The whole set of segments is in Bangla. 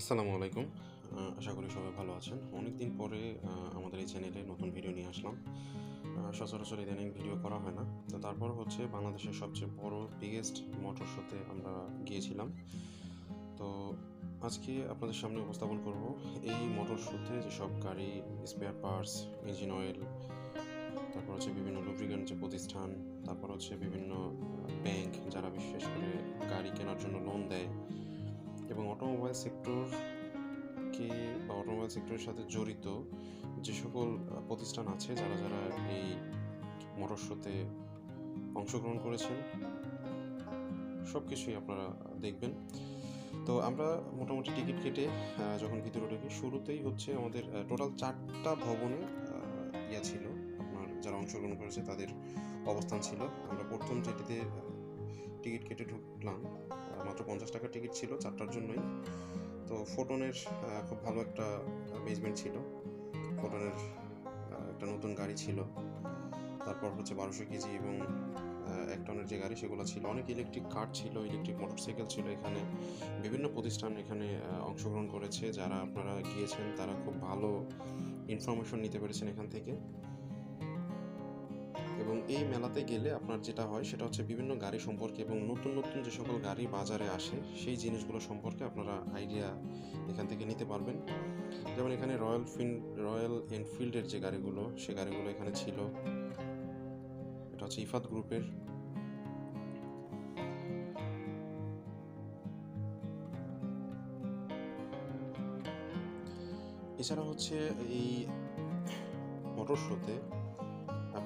আসসালামু আলাইকুম। আশা করি সবাই ভালো আছেন। অনেক দিন পরে আমাদের এই চ্যানেলে নতুন ভিডিও নিয়ে আসলাম। সচরাচর ইদানিং ভিডিও করা হয় না। তো তারপর হচ্ছে বাংলাদেশের সবচেয়ে বড় বিগেস্ট মোটর শোতে আমরা গিয়েছিলাম। তো আজকে আপনাদের সামনে উপস্থাপন করব এই মোটর শোতে যেসব গাড়ি স্পেয়ার পার্টস ইঞ্জিন অয়েল তারপর হচ্ছে বিভিন্ন লুব্রিকেন্ট যে প্রতিষ্ঠান, তারপর হচ্ছে বিভিন্ন ব্যাংক যারা বিশেষ করে গাড়ি কেনার জন্য লোন দেয় এবং অটোমোবাইল সেক্টরকে বা অটোমোবাইল সেক্টরের সাথে জড়িত যে সকল প্রতিষ্ঠান আছে, যারা যারা এই মোটর শোতে অংশগ্রহণ করেছেন সব কিছুই আপনারা দেখবেন। তো আমরা মোটামুটি টিকিট কেটে যখন ভিতরে ঢুকি, শুরুতেই হচ্ছে আমাদের টোটাল চারটা ভবনে ইয়া ছিল। আপনার যারা অংশগ্রহণ করেছে তাদের অবস্থান ছিল। আমরা প্রথম যেটিতে টিকিট কেটে ঢুকলাম মাত্র পঞ্চাশ টাকার টিকিট ছিল চারটার জন্যই। তো ফোটনের খুব ভালো একটা বেসমেন্ট ছিল। ফোটনের একটা নতুন গাড়ি ছিল। তারপর হচ্ছে বারোশো কেজি এবং এক টনের যে গাড়ি সেগুলো ছিল। অনেক ইলেকট্রিক কার ছিল ইলেকট্রিক মোটরসাইকেল ছিল এখানে। বিভিন্ন প্রতিষ্ঠান এখানে অংশগ্রহণ করেছে। যারা আপনারা গিয়েছেন, তারা খুব ভালো ইনফরমেশন নিতে পেরেছেন এখান থেকে। এবং এই মেলাতে গেলে আপনার যেটা হয়, সেটা হচ্ছে বিভিন্ন গাড়ি সম্পর্কে এবং নতুন নতুন যে সকল গাড়ি বাজারে আসে, সেই জিনিসগুলো সম্পর্কে আপনারা আইডিয়া এখান থেকে নিতে পারবেন। যেমন এখানে রয়্যাল ফিন, রয়্যাল এনফিল্ডের যে গাড়িগুলো, সে গাড়িগুলো এখানে ছিল। এটা হচ্ছে ইফাত গ্রুপের। এছাড়া হচ্ছে এই মোটর শোতে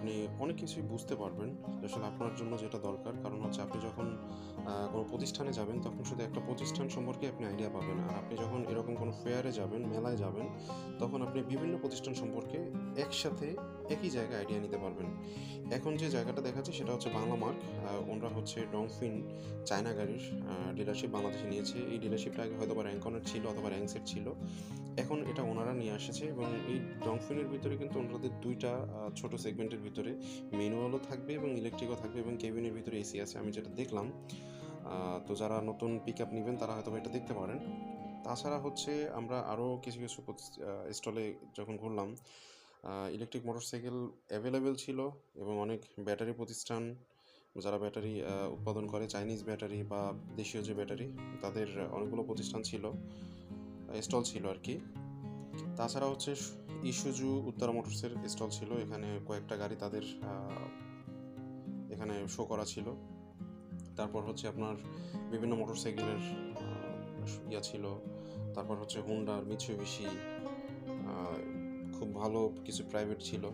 আপনি অনেক কিছুই বুঝতে পারবেন, আসলে আপনার জন্য যেটা দরকার। কারণ হচ্ছে আপনি যখন কোনো প্রতিষ্ঠানে যাবেন, তখন শুধু একটা প্রতিষ্ঠান সম্পর্কে আপনি আইডিয়া পাবেন। আর আপনি যখন এরকম কোনো ফেয়ারে যাবেন, মেলায় যাবেন, তখন আপনি বিভিন্ন প্রতিষ্ঠান সম্পর্কে একসাথে একই জায়গায় আইডিয়া নিতে পারবেন। এখন যে জায়গাটা দেখাচ্ছে, সেটা হচ্ছে বাংলা মার্ক। ওনারা হচ্ছে ডংফিন চায়না গাড়ির ডিলারশিপ বাংলাদেশে নিয়েছে। এই ডিলারশিপটা আগে হয়তো বা র্যাঙ্কনের ছিল অথবা র্যাঙ্কসের ছিল। এখন এটা ওনারা নিয়ে আসছে এবং এই ডংফিনের ভিতরে কিন্তু ওনাদের দুইটা ছোট সেগমেন্টের ভিতরে ম্যানুয়ালও থাকবে এবং ইলেকট্রিকও থাকবে এবং কেবিনের ভিতরে এসি আছে, আমি যেটা দেখলাম। তো যারা নতুন পিক আপ নেবেন, তারা হয়তো এটা দেখতে পারেন। তাছাড়া হচ্ছে আমরা আরও কিছু কিছু স্টলে যখন ঘুরলাম ইলেকট্রিক মোটরসাইকেল অ্যাভেলেবেল ছিল এবং অনেক ব্যাটারি প্রতিষ্ঠান, যারা ব্যাটারি উৎপাদন করে চাইনিজ ব্যাটারি বা দেশীয় যে ব্যাটারি তাদের অনেকগুলো প্রতিষ্ঠান ছিল স্টল ছিল আর কি। তাছাড়া হচ্ছে ইস্যুজু উত্তরা মোটরসের স্টল ছিল। এখানে কয়েকটা গাড়ি তাদের এখানে শো করা ছিল। তারপর হচ্ছে আপনার বিভিন্ন মোটরসাইকেলের ইয়া ছিল। তারপর হচ্ছে হুন্ডার মিছু মিৎসুবিশি খুব ভালো কিছু প্রাইভেট ছিল।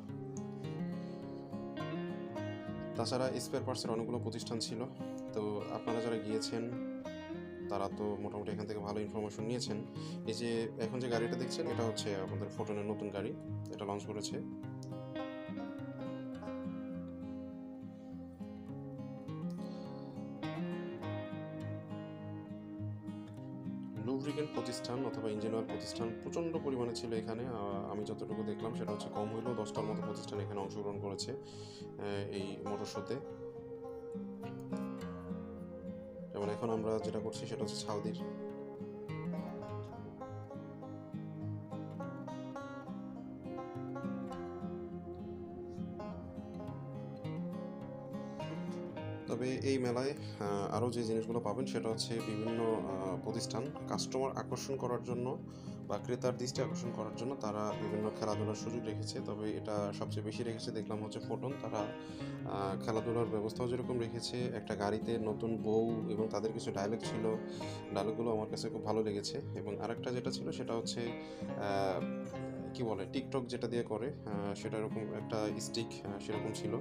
তাছাড়া স্পেয়ার পার্টসের অনেকগুলো প্রতিষ্ঠান ছিল। তো আপনারা যারা গিয়েছেন তারা তো মোটামুটি এখান থেকে ভালো ইনফরমেশন নিয়েছেন। এই যে এখন যে গাড়িটা দেখছেন, এটা হচ্ছে আমাদের ফোটনের নতুন গাড়ি। এটা লঞ্চ করেছে। লুব্রিকেন্ট প্রতিষ্ঠান অথবা ইঞ্জিনিয়ার প্রতিষ্ঠান প্রচণ্ড পরিমাণে ছিল এখানে। আমি যতটুকু দেখলাম, সেটা হচ্ছে কম হইলেও দশটার মতো প্রতিষ্ঠান এখানে অংশগ্রহণ করেছে এই মোটর শোতে আমরা যেটা করছি সেটা হচ্ছে সাউদির তবে এই মেলায় আরও যে জিনিসগুলো পাবেন সেটা হচ্ছে বিভিন্ন প্রতিষ্ঠান কাস্টমার আকর্ষণ করার জন্য বা ক্রেতার দৃষ্টি আকর্ষণ করার জন্য তারা বিভিন্ন খেলাধুলার সুযোগ রেখেছে। তবে এটা সবচেয়ে বেশি রেখেছে দেখলাম হচ্ছে ফোটন। তারা খেলাধুলার ব্যবস্থাও যেরকম রেখেছে, একটা গাড়িতে নতুন বউ এবং তাদের কিছু ডায়লগ ছিল ডায়লগগুলো আমার কাছে খুব ভালো লেগেছে। এবং আরেকটা যেটা ছিল সেটা হচ্ছে কি বলে, টিকটক যেটা দিয়ে করে সেটা এরকম একটা স্টিক সেরকম ছিল।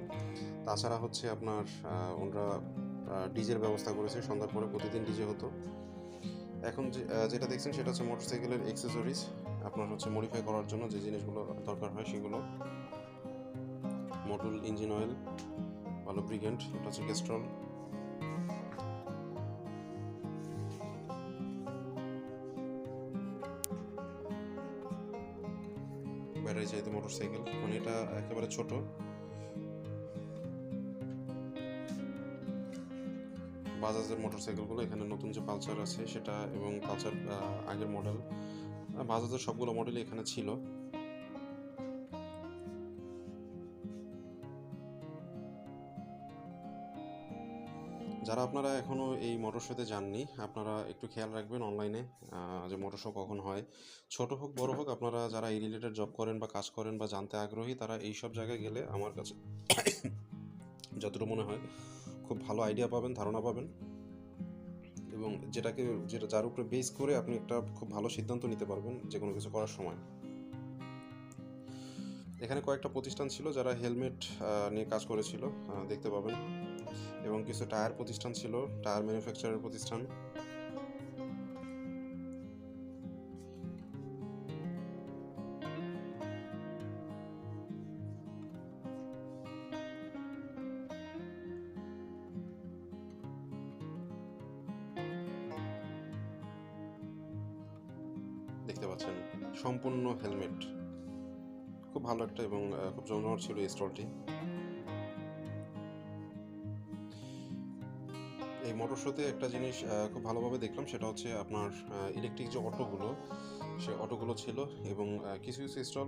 তাছাড়া হচ্ছে আপনার ওনারা ডিজের ব্যবস্থা করেছে। সন্ধ্যার পরে প্রতিদিন ডিজে হতো। এখন যেটা দেখছেন সেটা হচ্ছে মোটরসাইকেলের এক্সেসরিজ আপনার হচ্ছে মডিফাই করার জন্য যে জিনিসগুলো দরকার হয় সেগুলো। মডুল ইঞ্জিন অয়েল বা লুব্রিকেন্ট এটা হচ্ছে কেস্ট্রল ব্যাটারি চাহিত মোটরসাইকেল মানে এটা একেবারে ছোট। বাজাজের মোটরসাইকেলগুলো, এখানে নতুন যে পালসার আছে সেটা এবং পালসার আগের মডেল বাজাজের সবগুলো মডেলই এখানে ছিল। যারা আপনারা এখনও এই মোটর শোতে যাননি, আপনারা একটু খেয়াল রাখবেন অনলাইনে যে মোটর শো কখন হয়। ছোট হোক, বড় হোক, আপনারা যারা এই রিলেটেড জব করেন বা কাজ করেন বা জানতে আগ্রহী, তারা এই সব জায়গায় গেলে আমার কাছে যতটুকু মনে হয় খুব ভালো আইডিয়া পাবেন, ধারণা পাবেন। এবং যেটাকে, যেটা যার উপরে বেস করে আপনি একটা খুব ভালো সিদ্ধান্ত নিতে পারবেন যে কোনো কিছু করার সময়। এখানে কয়েকটা প্রতিষ্ঠান ছিল যারা হেলমেট নিয়ে কাজ করেছিল দেখতে পাবেন। এবং কিছু টায়ার প্রতিষ্ঠান ছিল টায়ার ম্যানুফ্যাকচারের প্রতিষ্ঠান। পাচ্ছেন সম্পূর্ণ হেলমেট খুব ভালো একটা এবং খুব জমজমাট ছিল এই স্টলটি এই মোটর শোতে একটা জিনিস খুব ভালোভাবে দেখলাম, সেটা হচ্ছে আপনার ইলেকট্রিক যে অটোগুলো, সে অটোগুলো ছিল এবং কিছু কিছু স্টল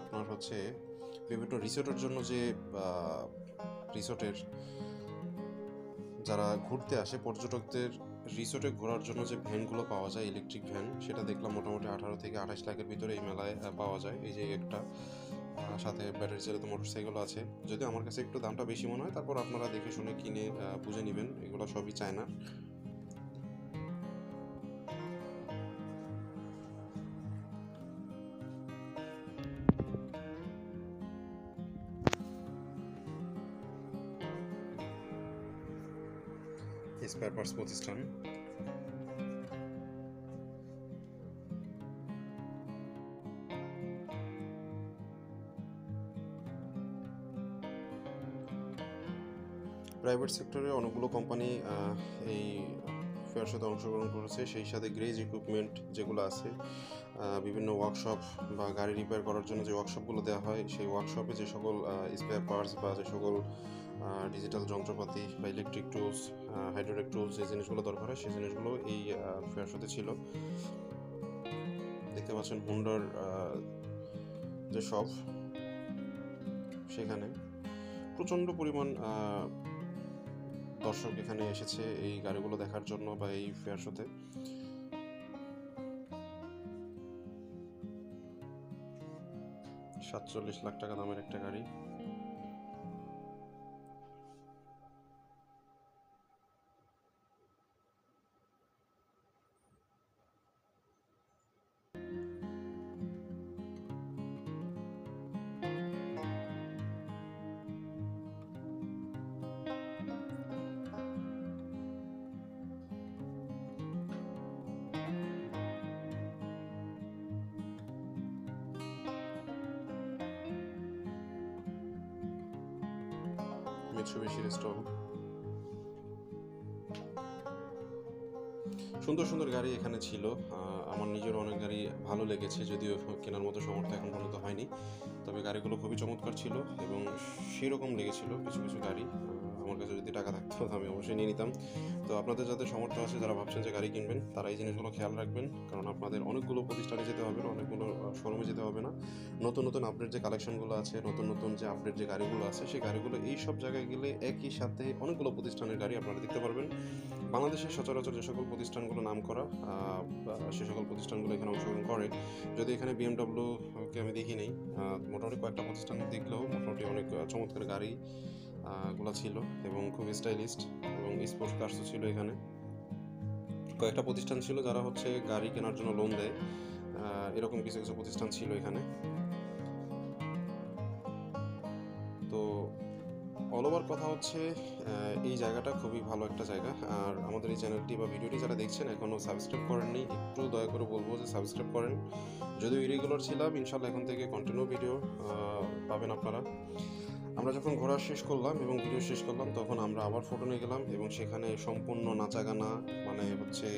আপনার হচ্ছে বিভিন্ন রিসোর্টের জন্য যে রিসোর্টের যারা ঘুরতে আসে, পর্যটকদের রিসোর্টে ঘোরার জন্য যে ভ্যানগুলো পাওয়া যায় ইলেকট্রিক ভ্যান, সেটা দেখলাম মোটামুটি আঠারো থেকে আঠাশ লাখের ভিতরে এই মেলায় পাওয়া যায়। এই যে একটা সাথে ব্যাটারি চালিত মোটরসাইকেল আছে। যদি আমার কাছে একটু দামটা বেশি মনে হয়, তারপর আপনারা দেখে শুনে কিনে বুঝে নেবেন। এগুলো সবই চায়না। স্পেয়ার পার্টস প্রতিষ্ঠান। প্রাইভেট সেক্টরে অনেকগুলো কোম্পানি এই ফেয়ার সাথে অংশগ্রহণ করেছে। সেই সাথে গ্রেজ ইকুইপমেন্ট যেগুলো আছে বিভিন্ন ওয়ার্কশপ বা গাড়ি রিপেয়ার করার জন্য যে ওয়ার্কশপগুলো দেওয়া হয়, সেই ওয়ার্কশপে যে সকল স্পেয়ার পার্টস বা যে সকল ডিজিটাল যন্ত্রপাতি বা ইলেকট্রিক টুলস হাইড্রোলিক টুলস যে জিনিসগুলো দরকার হয়, সেই জিনিসগুলো এই ফেয়ার সাথে ছিল। দেখতে পাচ্ছেন হুন্ডার যে শপ সেখানে প্রচণ্ড পরিমাণ দর্শক এখানে এসেছে এই গাড়িগুলো দেখার জন্য বা এই ফেয়ার শোতে সাতচল্লিশ লাখ টাকা দামের একটা গাড়ি। মিৎসুবিশির স্টল সুন্দর সুন্দর গাড়ি এখানে ছিল। আমার নিজের অনেক গাড়ি ভালো লেগেছে, যদিও কেনার মতো সমর্থ এখন পর্যন্ত হয়নি। তবে গাড়িগুলো খুবই চমৎকার ছিল এবং সেরকম লেগেছিল কিছু কিছু গাড়ি। আমার কাছে যদি টাকা থাকতো আমি অবশ্যই নিয়ে নিতাম। তো আপনাদের যাদের সমর্থ আছে, যারা ভাবছেন যে গাড়ি কিনবেন, তারা এই জিনিসগুলো খেয়াল রাখবেন। কারণ আপনাদের অনেকগুলো প্রতিষ্ঠানে যেতে হবে না, অনেকগুলো শোরুমে যেতে হবে না। নতুন নতুন আপডেট যে কালেকশনগুলো আছে, নতুন নতুন যে আপডেট যে গাড়িগুলো আছে, সেই গাড়িগুলো এই সব জায়গায় গেলে একই সাথে অনেকগুলো প্রতিষ্ঠানের গাড়ি আপনারা দেখতে পারবেন। বাংলাদেশের সচরাচর যে সকল প্রতিষ্ঠানগুলো নাম করা সে সকল প্রতিষ্ঠানগুলো এখানে অংশগ্রহণ করে। যদি এখানে বিএমডাব্লিউ কে আমি দেখি নেই মোটামুটি কয়েকটা প্রতিষ্ঠান দেখলেও মোটামুটি অনেক চমৎকার গাড়ি গুলা ছিল এবং খুব স্টাইলিস্ট এবং স্পোর্টস কার্সও ছিল এখানে। কয়েকটা প্রতিষ্ঠান ছিল যারা হচ্ছে গাড়ি কেনার জন্য লোন দেয়। এরকম কিছু কিছু প্রতিষ্ঠান ছিল এখানে। তো অল ওভার কথা হচ্ছে এই জায়গাটা খুবই ভালো একটা জায়গা। আর আমাদের এই চ্যানেলটি বা ভিডিওটি যারা দেখছেন এখনও সাবস্ক্রাইব করেননি, একটু দয়া করে বলব যে সাবস্ক্রাইব করেন। যদিও ইরেগুলার ছিলাম, ইনশাল্লাহ এখন থেকে কন্টিনিউ ভিডিও পাবেন আপনারা। আমরা যখন ঘোরা শেষ করলাম এবং ভিডিও শেষ করলাম, তখন আমরা আবার ফটো নিয়ে গেলাম এবং সেখানে সম্পূর্ণ নাচাগানা মানে হচ্ছে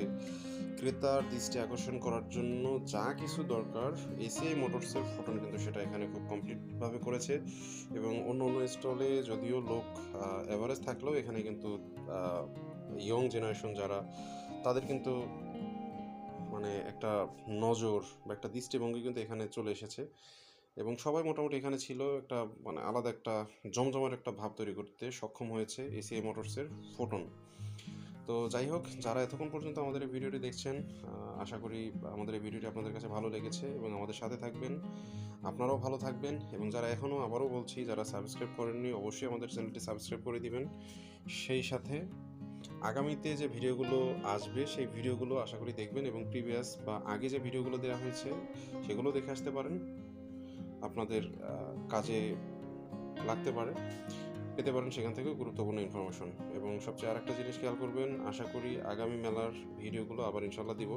ক্রেতার দৃষ্টি আকর্ষণ করার জন্য যা কিছু দরকার এসিআই মোটরসের ফটো কিন্তু সেটা এখানে খুব কমপ্লিটভাবে করেছে এবং অন্য অন্য স্টলে যদিও লোক অ্যাভারেজ থাকলেও এখানে কিন্তু ইয়ং জেনারেশন যারা, তাদের কিন্তু মানে একটা নজর বা একটা দৃষ্টিভঙ্গি কিন্তু এখানে চলে এসেছে। এবং সবাই মোটামুটি এখানে ছিল একটা মানে আলাদা একটা জমজমার একটা ভাব তৈরি করতে সক্ষম হয়েছে এসিআই মোটরসের ফোটন। তো যাই হোক, যারা এতক্ষণ পর্যন্ত আমাদের এই ভিডিওটি দেখছেন আশা করি আমাদের এই ভিডিওটি আপনাদের কাছে ভালো লেগেছে এবং আমাদের সাথে থাকবেন। আপনারাও ভালো থাকবেন এবং যারা এখনও আবারও বলছি, যারা সাবস্ক্রাইব করেননি, অবশ্যই আমাদের চ্যানেলটি সাবস্ক্রাইব করে দিবেন। সেই সাথে আগামীতে যে ভিডিওগুলো আসবে, সেই ভিডিওগুলো আশা করি দেখবেন এবং প্রিভিয়াস বা আগে যে ভিডিওগুলো দেওয়া হয়েছে, সেগুলো দেখে আসতে পারেন। আপনাদের কাজে লাগতে পারে। পেতে পারেন সেখান থেকে গুরুত্বপূর্ণ ইনফরমেশন এবং সবচেয়ে আরেকটা জিনিস খেয়াল করবেন, আশা করি আগামী মেলার ভিডিওগুলো আবার ইনশাল্লাহ দিব।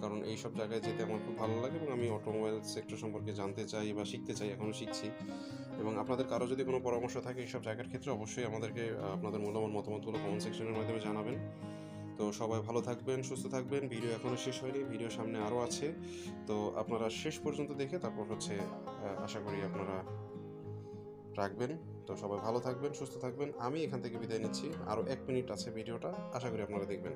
কারণ এই সব জায়গায় যেতে আমার খুব ভালো লাগে এবং আমি অটোমোবাইল সেক্টর সম্পর্কে জানতে চাই বা শিখতে চাই এখনও শিখছি। এবং আপনাদের কারও যদি কোনো পরামর্শ থাকে এইসব জায়গার ক্ষেত্রে অবশ্যই আমাদেরকে আপনাদের মূল্যবান মতামতগুলো কমেন্ট সেকশনের মাধ্যমে জানাবেন। তো সবাই ভালো থাকবেন, সুস্থ থাকবেন। ভিডিও এখনও শেষ হয়নি, ভিডিও সামনে আরও আছে। তো আপনারা শেষ পর্যন্ত দেখে তারপর হচ্ছে আশা করি আপনারা রাখবেন। তো সবাই ভালো থাকবেন, সুস্থ থাকবেন। আমি এখান থেকে বিদায় নিচ্ছি। আরও এক মিনিট আছে ভিডিওটা, আশা করি আপনারা দেখবেন।